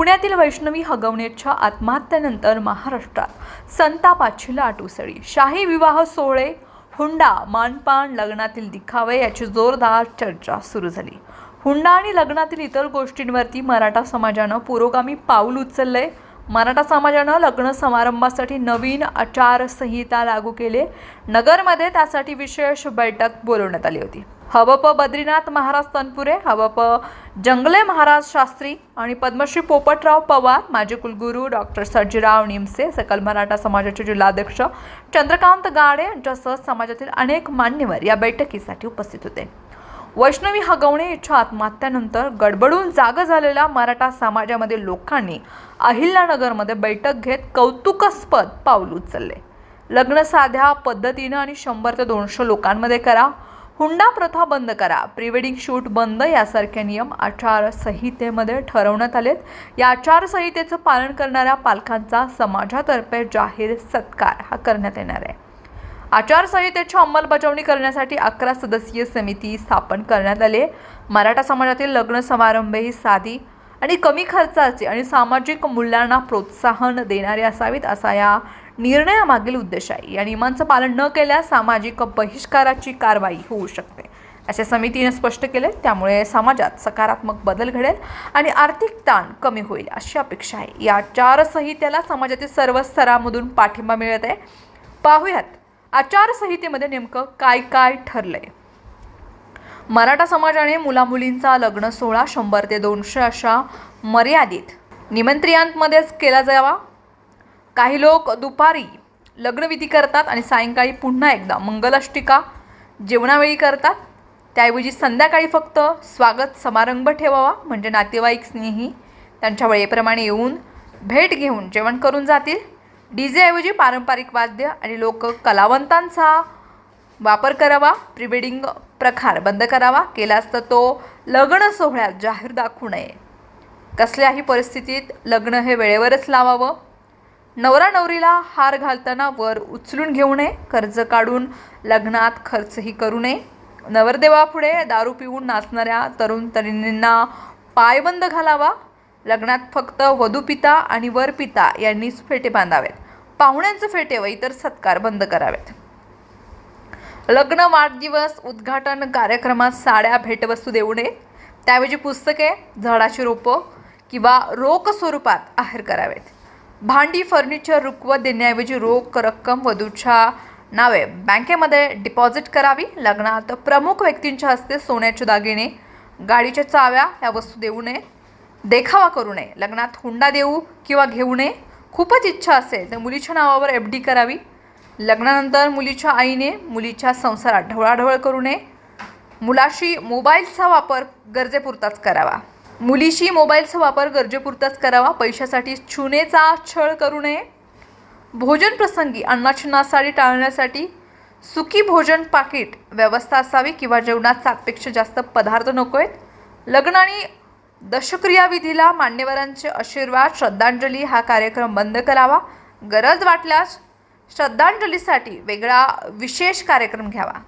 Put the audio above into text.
पुण्यातील वैष्णवी हगवणेच्या आत्महत्येनंतर महाराष्ट्रात संतापाची लाट उसळी शाही विवाह सोहळे हुंडा मानपान लग्नातील दिखावे याची जोरदार चर्चा सुरू झाली. हुंडा आणि लग्नातील इतर गोष्टींवरती मराठा समाजानं पुरोगामी पाऊल उचललंय. मराठा समाजानं लग्न समारंभासाठी नवीन आचारसंहिता लागू केले. नगरमध्ये त्यासाठी विशेष बैठक बोलवण्यात आली होती. हवप बद्रीनाथ महाराज तनपुरे हवप जंगले महाराज शास्त्री आणि पद्मश्री पोपटराव पवार माजी कुलगुरू डॉक्टर सर्जीराव निमसे सकल मराठा समाजाचे जिल्हाध्यक्ष चंद्रकांत गाडे यांच्यासह समाजातील अनेक मान्यवर या बैठकीसाठी उपस्थित होते. वैष्णवी हगवणे याच्या आत्महत्यानंतर गडबडून जाग झालेल्या मराठा समाजामधील लोकांनी अहिल्यानगरमध्ये बैठक घेत कौतुकास्पद पाऊल उचलले. लग्न साध्या पद्धतीनं आणि शंभर ते दोनशे लोकांमध्ये करा. हुंडा प्रथा बंद करा. प्री शूट बंद यासारखे नियम आचारसंहितेमध्ये ठरवण्यात आलेत. या आचारसंहितेचं पालन करणाऱ्या पालकांचा समाजातर्फे जाहीर सत्कार हा करण्यात येणार आहे. आचारसंहितेची अंमलबजावणी करण्यासाठी अकरा सदस्यीय समिती स्थापन करण्यात आली. मराठा समाजातील लग्न समारंभ ही साधी आणि कमी खर्चाचे आणि सामाजिक मूल्यांना प्रोत्साहन देणारे असावीत असा या निर्णयामागील उद्देश आहे. या नियमांचं पालन न केल्यास सामाजिक बहिष्काराची कारवाई होऊ शकते. असे समितीने स्पष्ट केले. त्यामुळे समाजात सकारात्मक बदल घडेल आणि आर्थिक ताण कमी होईल अशी अपेक्षा आहे. या आचारसंहितेला समाजातील सर्व स्तरामधून पाठिंबा मिळत आहे. पाहूयात. आचारसंहितेमध्ये नेमकं काय काय ठरलंय? मराठा समाजाने मुलामुलींचा लग्न सोहळा शंभर ते दोनशे अशा मर्यादित निमंत्रियांमध्येच केला जावा. काही लोक दुपारी लग्नविधी करतात आणि सायंकाळी पुन्हा एकदा मंगलाष्टिका जेवणावेळी करतात. त्याऐवजी संध्याकाळी फक्त स्वागत समारंभ ठेवावा. म्हणजे नातेवाईक स्नेही त्यांच्या वेळेप्रमाणे येऊन भेट घेऊन जेवण करून जातील. डी जेऐवजी पारंपरिक वाद्य आणि लोक कलावंतांचा वापर करावा प्रिवेडिंग प्रकार बंद करावा केलास तर तो लग्न सोहळ्यात जाहीर दाखवू नये. कसल्याही परिस्थितीत लग्न हे वेळेवरच लावावं. नवरा नवरीला हार घालताना वर उचलून घेऊ नये कर्ज काढून लग्नात खर्चही करू नये. नवरदेवापुढे दारू पिऊन नाचणाऱ्या तरुण तरुणींना पायबंद घालावा. लग्नात फक्त वधूपिता आणि वर पिता यांनीच फेटे बांधावेत. पाहुण्यांचे फेटे व इतर सत्कार बंद करावेत. लग्न वाढदिवस उद्घाटन कार्यक्रमात साड्या भेटवस्तू देऊ नये. त्याऐवजी पुस्तके झाडाची रोपं किंवा रोख स्वरूपात आहेर करावेत. भांडी फर्निचर रुकवत देण्याऐवजी रोख रक्कम वधूच्या नावे. बँकेमध्ये डिपॉझिट करावी. लग्नात प्रमुख व्यक्तींच्या हस्ते सोन्याचे दागिने गाडीच्या चाव्या या वस्तू देऊ नये. देखावा करू नये. लग्नात हुंडा देऊ किंवा घेऊ नये. खूपच इच्छा असेल तर मुलीच्या नावावर एफ डी करावी. लग्नानंतर मुलीच्या आईने मुलीच्या संसारात ढवळाढवळ करू नये. मुलाशी मोबाईलचा वापर गरजेपुरताच करावा. मुलीशी मोबाईलचा वापर गरजेपुरताच करावा. पैशासाठी चुनेचा छळ करू नये. भोजन प्रसंगी अन्नाची नासाडी टाळण्यासाठी सुकी भोजन पाकिट व्यवस्था असावी किंवा जेवणात सातपेक्षा जास्त पदार्थ नको आहेत लग्न आणि दशक्रियाविधीला मान्यवरांचे आशीर्वाद श्रद्धांजली हा कार्यक्रम बंद करावा. गरज वाटल्यास श्रद्धांजलीसाठी वेगळा विशेष कार्यक्रम घ्यावा.